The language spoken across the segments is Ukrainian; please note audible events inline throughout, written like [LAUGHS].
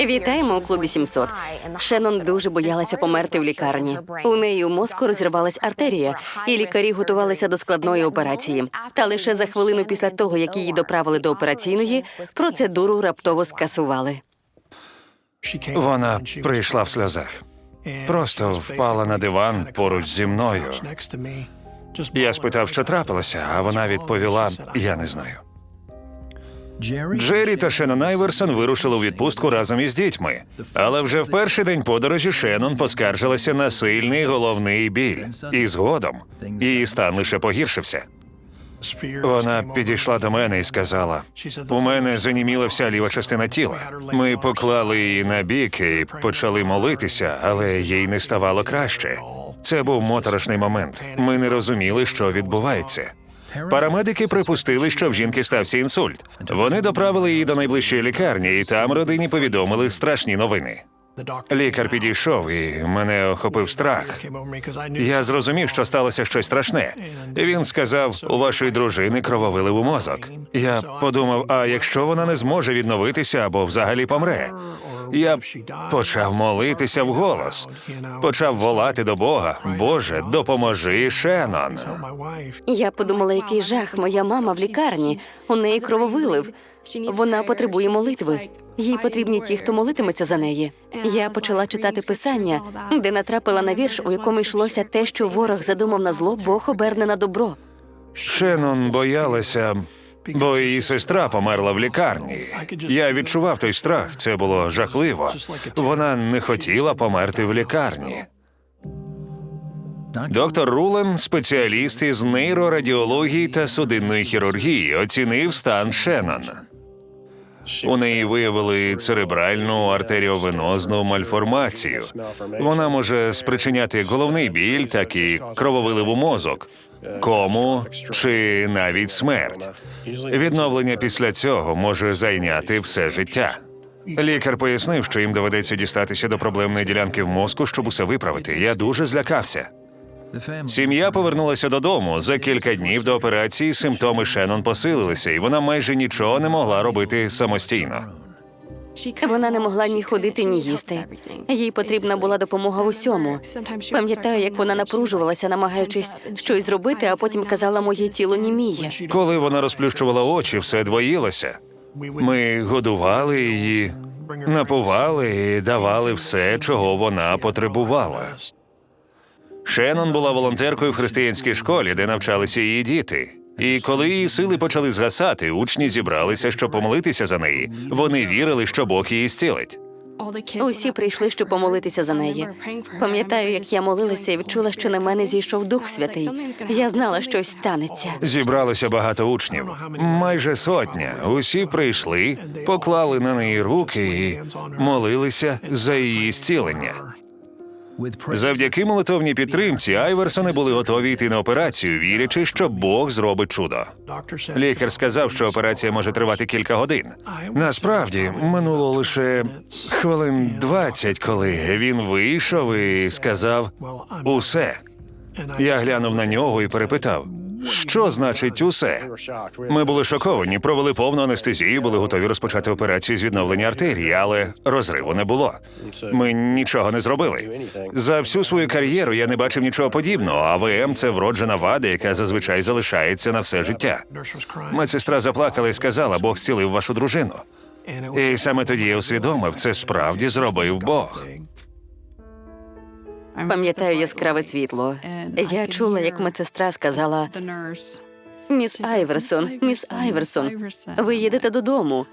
Вітаємо у клубі 700. Шеннон дуже боялася померти в лікарні. У неї у мозку розірвалась артерія, і лікарі готувалися до складної операції. Та лише за хвилину після того, як її доправили до операційної, процедуру раптово скасували. Вона прийшла в сльозах. Просто впала на диван поруч зі мною. Я спитав, що трапилося, а вона відповіла: я не знаю. Джері та Шеннон Айверсон вирушили у відпустку разом із дітьми. Але вже в перший день подорожі Шеннон поскаржилася на сильний головний біль. І згодом її стан лише погіршився. Вона підійшла до мене і сказала: у мене заніміла вся ліва частина тіла. Ми поклали її на бік і почали молитися, але їй не ставало краще. Це був моторошний момент. Ми не розуміли, що відбувається. Парамедики припустили, що в жінки стався інсульт. Вони доправили її до найближчої лікарні, і там родині повідомили страшні новини. Лікар підійшов, і мене охопив страх. Я зрозумів, що сталося щось страшне. Він сказав: у вашої дружини крововилив у мозок. Я подумав: а якщо вона не зможе відновитися або взагалі помре? Я почав молитися вголос, почав волати до Бога. Боже, допоможи Шеннон. Я подумала, який жах, моя мама в лікарні. У неї крововилив. Вона потребує молитви. Їй потрібні ті, хто молитиметься за неї. Я почала читати писання, де натрапила на вірш, у якому йшлося те, що ворог задумав на зло, Бог оберне на добро. Шеннон боялася, бо її сестра померла в лікарні. Я відчував той страх, це було жахливо. Вона не хотіла померти в лікарні. Доктор Рулен, спеціаліст із нейрорадіології та судинної хірургії, оцінив стан Шеннон. У неї виявили церебральну артеріовенозну мальформацію. Вона може спричиняти головний біль, так і крововилив у мозок, кому чи навіть смерть. Відновлення після цього може зайняти все життя. Лікар пояснив, що їм доведеться дістатися до проблемної ділянки в мозку, щоб усе виправити. Я дуже злякався. Сім'я повернулася додому. За кілька днів до операції симптоми Шеннон посилилися, і вона майже нічого не могла робити самостійно. Вона не могла ні ходити, ні їсти. Їй потрібна була допомога в усьому. Пам'ятаю, як вона напружувалася, намагаючись щось зробити, а потім казала, моє тіло німіє. Коли вона розплющувала очі, все двоїлося. Ми годували її, напували і давали все, чого вона потребувала. Шеннон була волонтеркою в християнській школі, де навчалися її діти. І коли її сили почали згасати, учні зібралися, щоб помолитися за неї. Вони вірили, що Бог її зцілить. Усі прийшли, щоб помолитися за неї. Пам'ятаю, як я молилася і відчула, що на мене зійшов Дух Святий. Я знала, щось станеться. Зібралося багато учнів, майже сотня. Усі прийшли, поклали на неї руки і молилися за її зцілення. Завдяки молитовній підтримці Айверсони були готові йти на операцію, вірячи, що Бог зробить чудо. Лікар сказав, що операція може тривати кілька годин. Насправді минуло лише хвилин 20, коли він вийшов і сказав усе. Я глянув на нього і перепитав, що значить усе. Ми були шоковані, провели повну анестезію, були готові розпочати операцію з відновлення артерії, але розриву не було. Ми нічого не зробили. За всю свою кар'єру я не бачив нічого подібного. АВМ – це вроджена вада, яка зазвичай залишається на все життя. Медсестра заплакала і сказала: Бог зцілив вашу дружину. І саме тоді я усвідомив, це справді зробив Бог. Пам'ятаю яскраве світло. Я чула, як медсестра сказала: Міс Айверсон, міс Айверсон, ви їдете додому.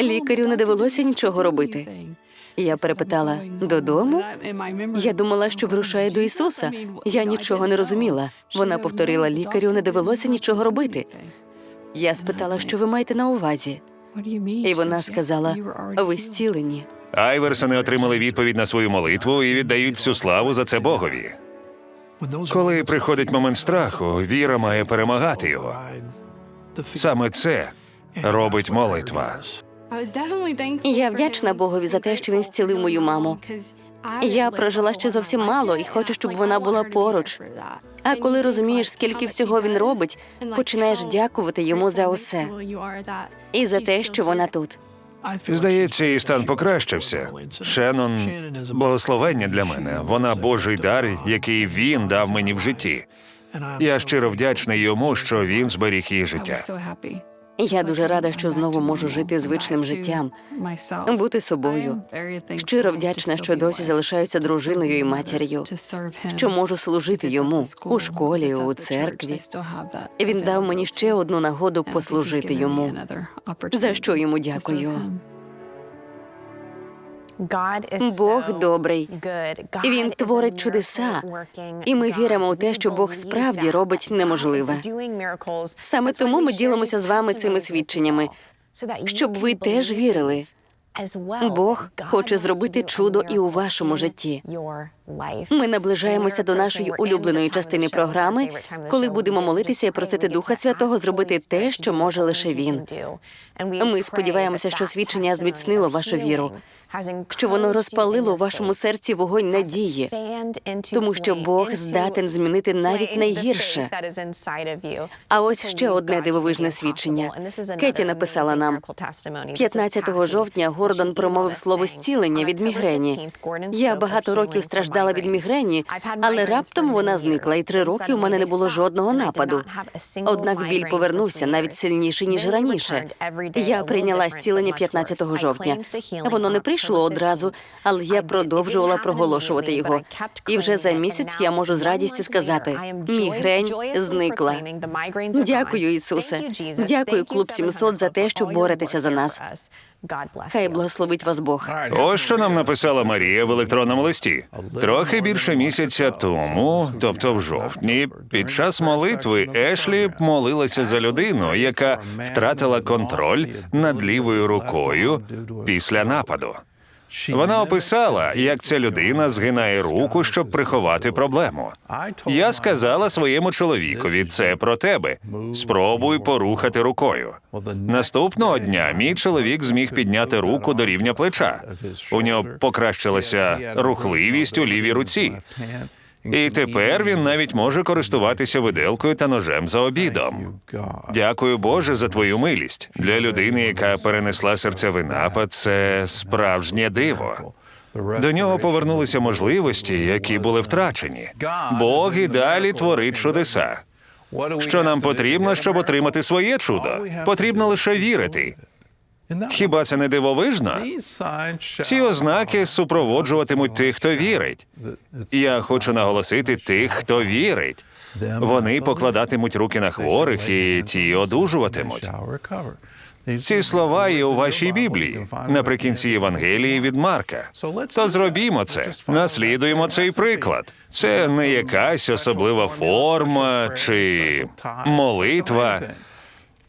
Лікарю не довелося нічого робити. Я перепитала додому. Я думала, що вирушає до Ісуса. Я нічого не розуміла. Вона повторила лікарю, не довелося нічого робити. Я спитала, що ви маєте на увазі, і вона сказала: ви зцілені. Айверсони отримали відповідь на свою молитву і віддають всю славу за це Богові. Коли приходить момент страху, віра має перемагати його. Саме це робить молитва. Я вдячна Богові за те, що він зцілив мою маму. Я прожила ще зовсім мало і хочу, щоб вона була поруч. А коли розумієш, скільки всього він робить, починаєш дякувати йому за усе і за те, що вона тут. Здається, її стан покращився. Шеннон – благословення для мене. Вона Божий дар, який він дав мені в житті. Я щиро вдячний йому, що він зберіг її життя. Я дуже рада, що знову можу жити звичним життям, бути собою. Щиро вдячна, що досі залишаюся дружиною і матір'ю, що можу служити йому у школі, у церкві. Він дав мені ще одну нагоду послужити йому. За що йому дякую. Бог добрий. Він творить чудеса. І ми віримо у те, що Бог справді робить неможливе. Саме тому ми ділимося з вами цими свідченнями, щоб ви теж вірили. Бог хоче зробити чудо і у вашому житті. Ми наближаємося до нашої улюбленої частини програми, коли будемо молитися і просити Духа Святого зробити те, що може лише він. Ми сподіваємося, що свідчення зміцнило вашу віру, що воно розпалило у вашому серці вогонь надії, тому що Бог здатен змінити навіть найгірше. А ось ще одне дивовижне свідчення. Кеті написала нам 15 жовтня. Гордон промовив слово зцілення від мігрені. Я багато років страждала від мігрені, але раптом вона зникла, і три роки у мене не було жодного нападу. Однак біль повернувся навіть сильніший ніж раніше. Я прийняла зцілення 15 жовтня. Воно не прийшло одразу, але я продовжувала проголошувати його. І вже за місяць я можу з радістю сказати: мігрень зникла. Дякую, Ісусе. Дякую, клуб 700, за те, що боретеся за нас. Хай благословить вас Бог. Ось що нам написала Марія в електронному листі. Трохи більше місяця тому, тобто в жовтні, під час молитви Ешлі молилася за людину, яка втратила контроль над лівою рукою після нападу. Вона описала, як ця людина згинає руку, щоб приховати проблему. Я сказала своєму чоловікові, це про тебе. Спробуй порухати рукою. Наступного дня мій чоловік зміг підняти руку до рівня плеча. У нього покращилася рухливість у лівій руці. І тепер він навіть може користуватися виделкою та ножем за обідом. Дякую Боже за твою милість. Для людини, яка перенесла серцевий напад, це справжнє диво. До нього повернулися можливості, які були втрачені. Бог і далі творить чудеса. Що нам потрібно, щоб отримати своє чудо? Потрібно лише вірити. Хіба це не дивовижно? Ці ознаки супроводжуватимуть тих, хто вірить. Я хочу наголосити тих, хто вірить. Вони покладатимуть руки на хворих, і ті одужуватимуть. Ці слова є у вашій Біблії наприкінці Євангелії від Марка. То зробімо це, наслідуємо цей приклад. Це не якась особлива форма чи молитва.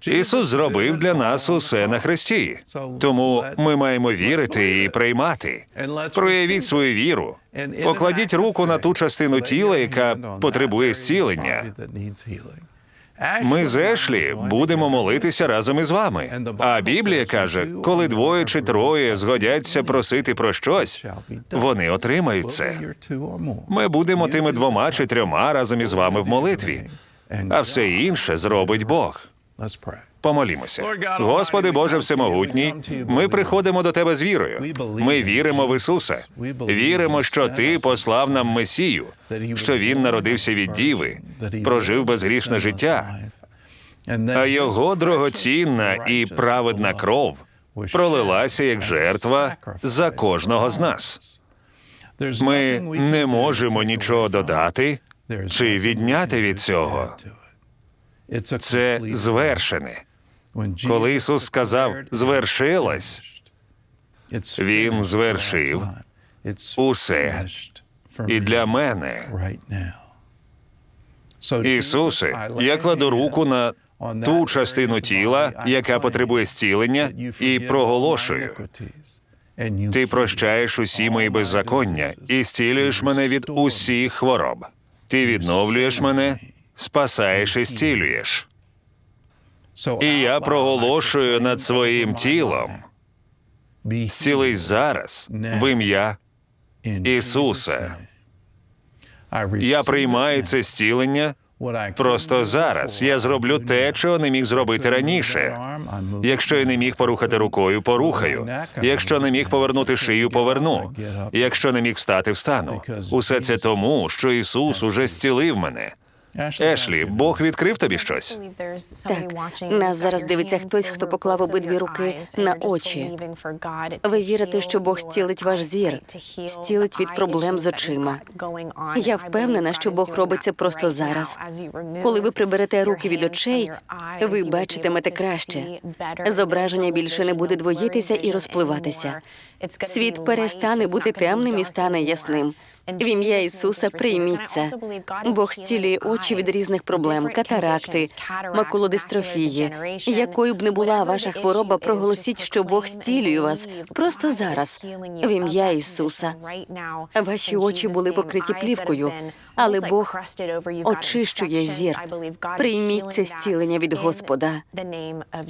Ісус зробив для нас усе на хресті. Тому ми маємо вірити і приймати. Проявіть свою віру. Покладіть руку на ту частину тіла, яка потребує зцілення. Ми з Ешлі будемо молитися разом із вами. А Біблія каже, коли двоє чи троє згодяться просити про щось, вони отримають це. Ми будемо тими двома чи трьома разом із вами в молитві, а все інше зробить Бог. Помолімося. Господи Боже Всемогутній, ми приходимо до Тебе з вірою. Ми віримо в Ісуса. Віримо, що Ти послав нам Месію, що Він народився від Діви, прожив безгрішне життя, а Його дорогоцінна і праведна кров пролилася як жертва за кожного з нас. Ми не можемо нічого додати чи відняти від цього. Це звершене. Коли Ісус сказав звершилось, Він звершив усе і для мене. Ісусе, я кладу руку на ту частину тіла, яка потребує зцілення, і проголошую. Ти прощаєш усі мої беззаконня і зцілюєш мене від усіх хвороб. Ти відновлюєш мене, спасаєш і зцілюєш. І я проголошую над своїм тілом. Зцілий зараз в ім'я Ісуса. Я приймаю це зцілення Просто зараз я зроблю те, чого не міг зробити раніше. Якщо я не міг порухати рукою, порухаю. Якщо не міг повернути шию, поверну. Якщо не міг встати, встану. Усе це тому, що Ісус уже зцілив мене. Ешлі, Бог відкрив тобі щось? Так, нас зараз дивиться хтось, хто поклав обидві руки на очі. Ви вірите, що Бог зцілить ваш зір, зцілить від проблем з очима. Я впевнена, що Бог робить це просто зараз. Коли ви приберете руки від очей, ви бачитимете краще. Зображення більше не буде двоїтися і розпливатися. Світ перестане бути темним і стане ясним. В ім'я Ісуса прийміть це. Бог зцілює очі від різних проблем, катаракти, макулодистрофії. Якою б не була ваша хвороба, проголосіть, що Бог зцілює вас просто зараз. В ім'я Ісуса. Ваші очі були покриті плівкою, але Бог очищує зір. Прийміть це зцілення від Господа.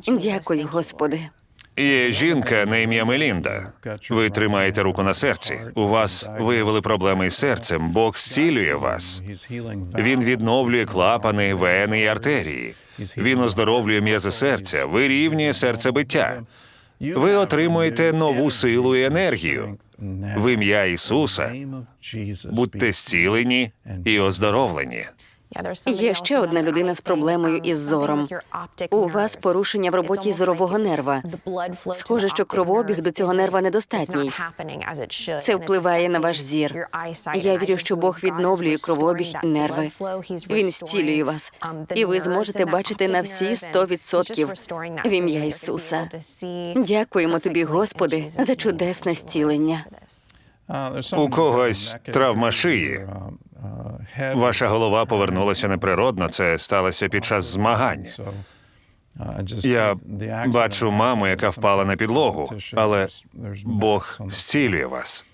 Дякую, Господи. Є жінка на ім'я Мелінда. Ви тримаєте руку на серці. У вас виявили проблеми із серцем. Бог зцілює вас. Він відновлює клапани, вени і артерії. Він оздоровлює м'язи серця, вирівнює серцебиття. Ви отримуєте нову силу і енергію. В ім'я Ісуса будьте зцілені і оздоровлені. Є ще одна людина з проблемою із зором. У вас порушення в роботі зорового нерва. Схоже, що кровообіг до цього нерва недостатній. Це впливає на ваш зір. Я вірю, що Бог відновлює кровообіг і нерви. Він зцілює вас, і ви зможете бачити на всі 100% в ім'я Ісуса. Дякуємо тобі, Господи, за чудесне зцілення. У когось травма шиї. Ваша голова повернулася неприродно. Це сталося під час змагань. Я бачу маму, яка впала на підлогу, але Бог зцілює вас.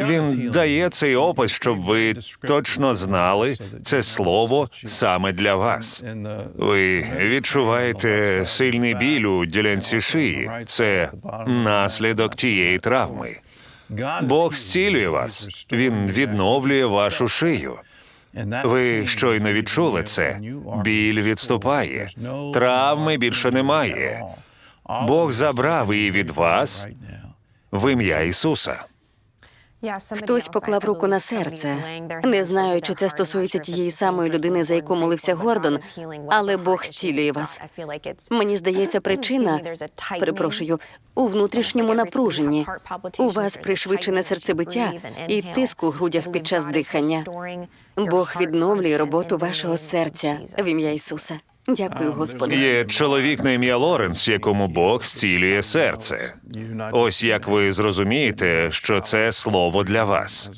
Він дає цей опис, щоб ви точно знали це слово саме для вас. Ви відчуваєте сильний біль у ділянці шиї. Це наслідок тієї травми. Бог зцілює вас. Він відновлює вашу шию. Ви щойно відчули це. Біль відступає. Травми більше немає. Бог забрав її від вас в ім'я Ісуса. Хтось поклав руку на серце. Не знаю, чи це стосується тієї самої людини, за яку молився Гордон, але Бог зцілює вас. Мені здається, [LAUGHS] причина перепрошую у внутрішньому напруженні. У вас пришвидшене серцебиття і тиск у грудях під час дихання. Бог відновлює роботу вашого серця в ім'я Ісуса. Дякую, Господи. Є чоловік на ім'я Лоренс, якому Бог зцілює серце. Ось як ви зрозумієте, що це слово для вас.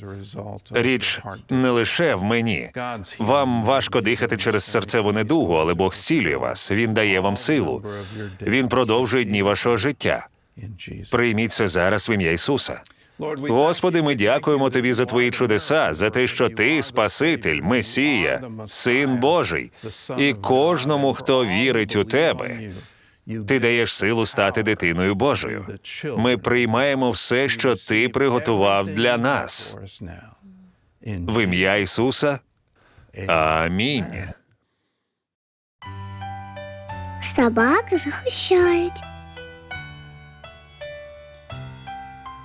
Річ не лише в мені. Вам важко дихати через серцеву недугу, але Бог зцілює вас. Він дає вам силу. Він продовжує дні вашого життя. Прийміть це зараз в ім'я Ісуса. Господи, ми дякуємо тобі за твої чудеса, за те, що ти Спаситель, Месія, Син Божий, і кожному, хто вірить у тебе. Ти даєш силу стати дитиною Божою. Ми приймаємо все, що ти приготував для нас. В ім'я Ісуса. Амінь. Собаки захищають.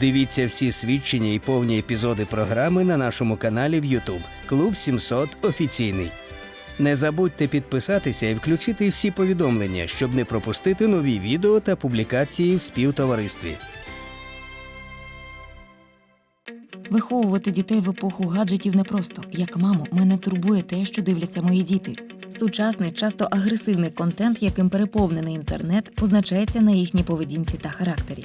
Дивіться всі свідчення і повні епізоди програми на нашому каналі в YouTube Клуб 700 офіційний. Не забудьте підписатися і включити всі повідомлення, щоб не пропустити нові відео та публікації в співтоваристві. Виховувати дітей в епоху гаджетів непросто. Як маму, мене турбує те, що дивляться мої діти. Сучасний, часто агресивний контент, яким переповнений інтернет, позначається на їхній поведінці та характері.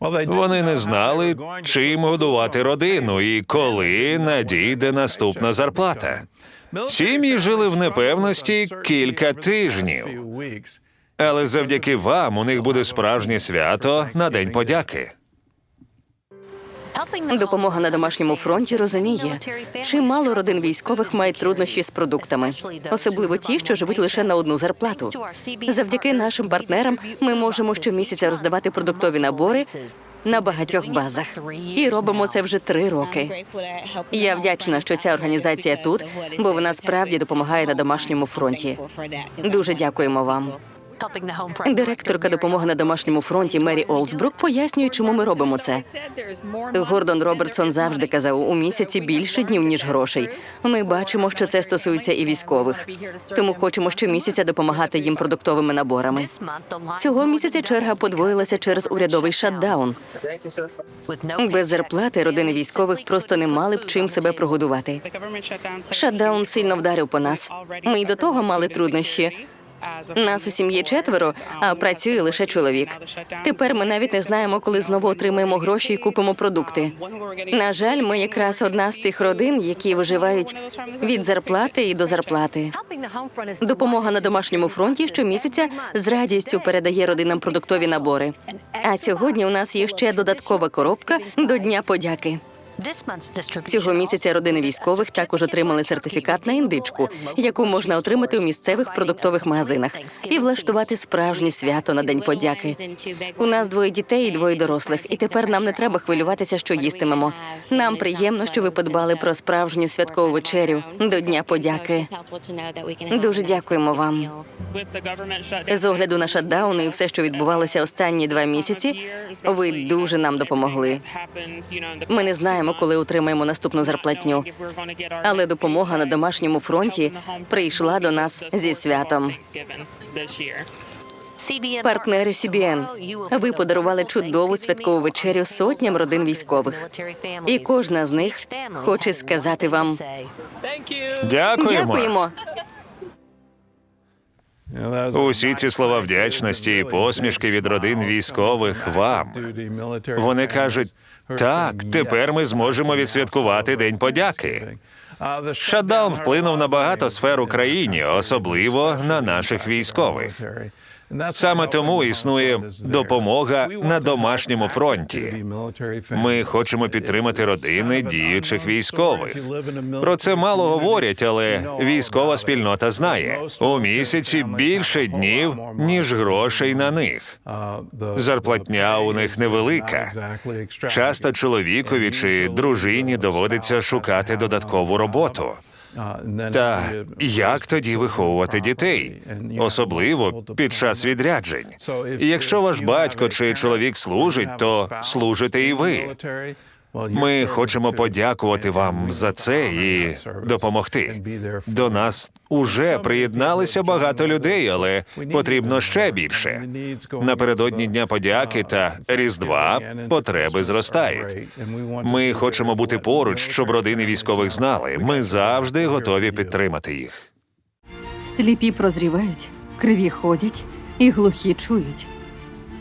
Вони не знали, чим годувати родину і коли надійде наступна зарплата. Сім'ї жили в непевності кілька тижнів. Але завдяки вам у них буде справжнє свято на День подяки. Допомога на домашньому фронті розуміє, чимало родин військових мають труднощі з продуктами, особливо ті, що живуть лише на одну зарплату. Завдяки нашим партнерам ми можемо щомісяця роздавати продуктові набори на багатьох базах. І робимо це вже три роки. Я вдячна, що ця організація тут, бо вона справді допомагає на домашньому фронті. Дуже дякуємо вам. Директорка допомоги на домашньому фронті Мері Олсбрук пояснює, чому ми робимо це. Гордон Робертсон завжди казав, у місяці більше днів, ніж грошей. Ми бачимо, що це стосується і військових. Тому хочемо щомісяця допомагати їм продуктовими наборами. Цього місяця черга подвоїлася через урядовий шатдаун. Без зарплати родини військових просто не мали б чим себе прогодувати. Шатдаун сильно вдарив по нас. Ми й до того мали труднощі. Нас у сім'ї четверо, а працює лише чоловік. Тепер ми навіть не знаємо, коли знову отримаємо гроші і купимо продукти. На жаль, ми якраз одна з тих родин, які виживають від зарплати і до зарплати. Допомога на домашньому фронті щомісяця з радістю передає родинам продуктові набори. А сьогодні у нас є ще додаткова коробка до Дня подяки. Цього місяця родини військових також отримали сертифікат на індичку, яку можна отримати у місцевих продуктових магазинах і влаштувати справжнє свято на день подяки. У нас двоє дітей і двоє дорослих, і тепер нам не треба хвилюватися, що їстимемо. Нам приємно, що ви подбали про справжню святкову вечерю до Дня подяки. Дуже дякуємо вам. З огляду на шатдаун і все, що відбувалося останні два місяці, ви дуже нам допомогли. Ми не знаємо, коли отримаємо наступну зарплатню. Але допомога на домашньому фронті прийшла до нас зі святом. Партнери CBN, ви подарували чудову святкову вечерю сотням родин військових. І кожна з них хоче сказати вам Дякуємо. дякуємо. Усі ці слова вдячності і посмішки від родин військових вам. Вони кажуть, так, тепер ми зможемо відсвяткувати День подяки. Шатдаун вплинув на багато сфер у країні, особливо на наших військових. Саме тому існує допомога на домашньому фронті. Ми хочемо підтримати родини діючих військових. Про це мало говорять, але військова спільнота знає у місяці більше днів, ніж грошей на них. Зарплатня у них невелика. Часто чоловікові чи дружині доводиться шукати додаткову роботу. Та як тоді виховувати дітей, особливо під час відряджень? Якщо ваш батько чи чоловік служить, то служите і ви. Ми хочемо подякувати вам за це і допомогти. До нас уже приєдналися багато людей, але потрібно ще більше. Напередодні Дня подяки та Різдва потреби зростають. Ми хочемо бути поруч, щоб родини військових знали. Ми завжди готові підтримати їх. Сліпі прозрівають, криві ходять і глухі чують.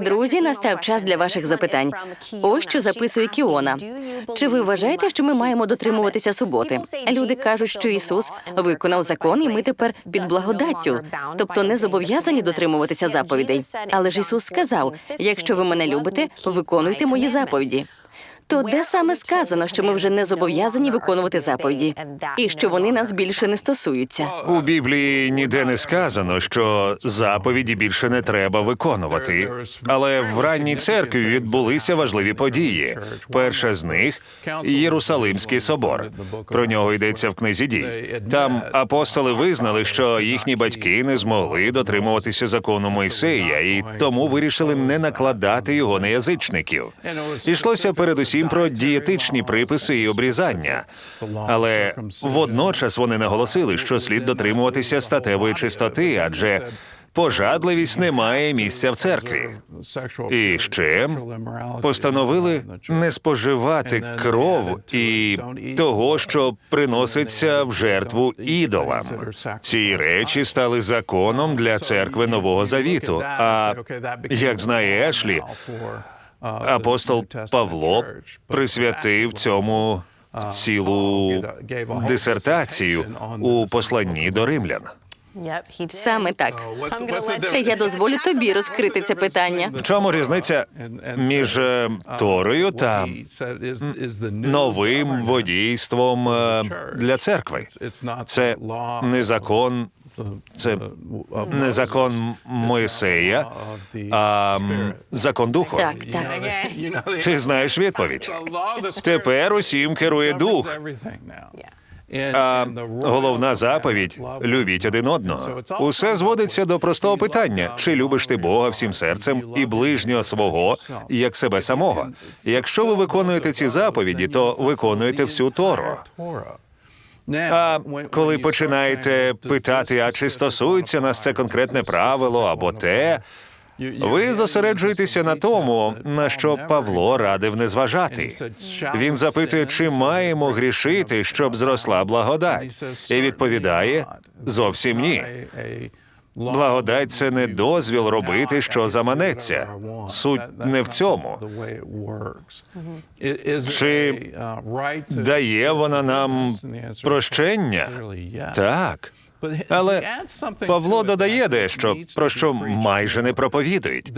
Друзі, настав час для ваших запитань. Ось що записує Кіона. Чи ви вважаєте, що ми маємо дотримуватися суботи? Люди кажуть, що Ісус виконав закон, і ми тепер під благодаттю, тобто не зобов'язані дотримуватися заповідей. Але ж Ісус сказав: якщо ви мене любите, виконуйте мої заповіді. То де саме сказано, що ми вже не зобов'язані виконувати заповіді, і що вони нас більше не стосуються? У Біблії ніде не сказано, що заповіді більше не треба виконувати. Але в ранній церкві відбулися важливі події. Перша з них Єрусалимський собор. Про нього йдеться в книзі дій. Там апостоли визнали, що їхні батьки не змогли дотримуватися закону Мойсея, і тому вирішили не накладати його на язичників. Ішлося передусім про дієтичні приписи і обрізання. Але водночас вони наголосили, що слід дотримуватися статевої чистоти, адже пожадливість не має місця в церкві. І ще постановили не споживати кров і того, що приноситься в жертву ідолам. Ці речі стали законом для церкви Нового Завіту. А як знає Ешлі, апостол Павло присвятив цьому цілу дисертацію у посланні до римлян. Саме так. Я дозволю тобі розкрити це питання. В чому різниця між е, Торою та новим водійством е, для церкви? Це не закон, це не закон Моїсея, а закон духу. Так, так. Ти знаєш відповідь. Тепер усім керує дух. А головна заповідь любіть один одного. Усе зводиться до простого питання: чи любиш ти Бога всім серцем і ближнього свого, як себе самого? Якщо ви виконуєте ці заповіді, то виконуєте всю Тору. А коли починаєте питати, а чи стосується нас це конкретне правило або те, ви зосереджуєтеся на тому, на що Павло радив не зважати. Він запитує, чи маємо грішити, щоб зросла благодать, і відповідає зовсім ні. Благодать це не дозвіл робити, що заманеться. Суть не в цьому. Чи дає вона нам прощення? Так. Але Павло додає дещо, про що майже не проповідують.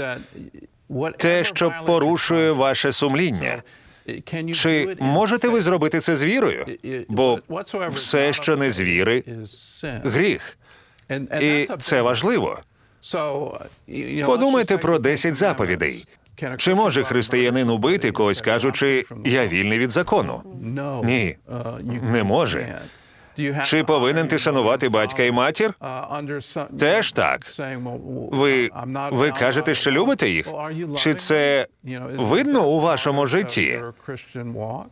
Те, що порушує ваше сумління. Чи можете ви зробити це з вірою? Бо все, що не з віри, гріх. І це важливо. Подумайте про 10 заповідей. Чи може християнин убити когось, кажучи, я вільний від закону? Ні, не може. Чи повинен ти шанувати батька і матір? Теж так. Ви, ви кажете, що любите їх? Чи це видно у вашому житті?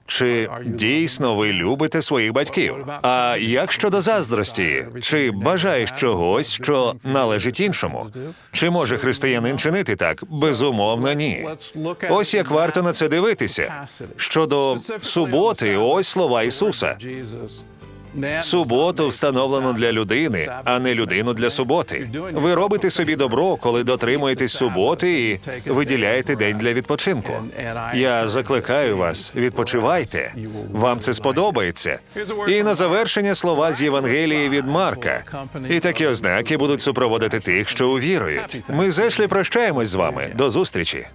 Чи дійсно ви любите своїх батьків? А як щодо заздрості? Чи бажаєш чогось, що належить іншому? Чи може християнин чинити так? Безумовно, ні. Ось як варто на це дивитися. Щодо суботи, ось слова Ісуса. Суботу встановлено для людини, а не людину для суботи. Ви робите собі добро, коли дотримуєтесь суботи і виділяєте день для відпочинку. Я закликаю вас, відпочивайте. Вам це сподобається. І на завершення слова з Євангелії від Марка. І такі ознаки будуть супроводити тих, що увірують. Ми з прощаємось з вами. До зустрічі.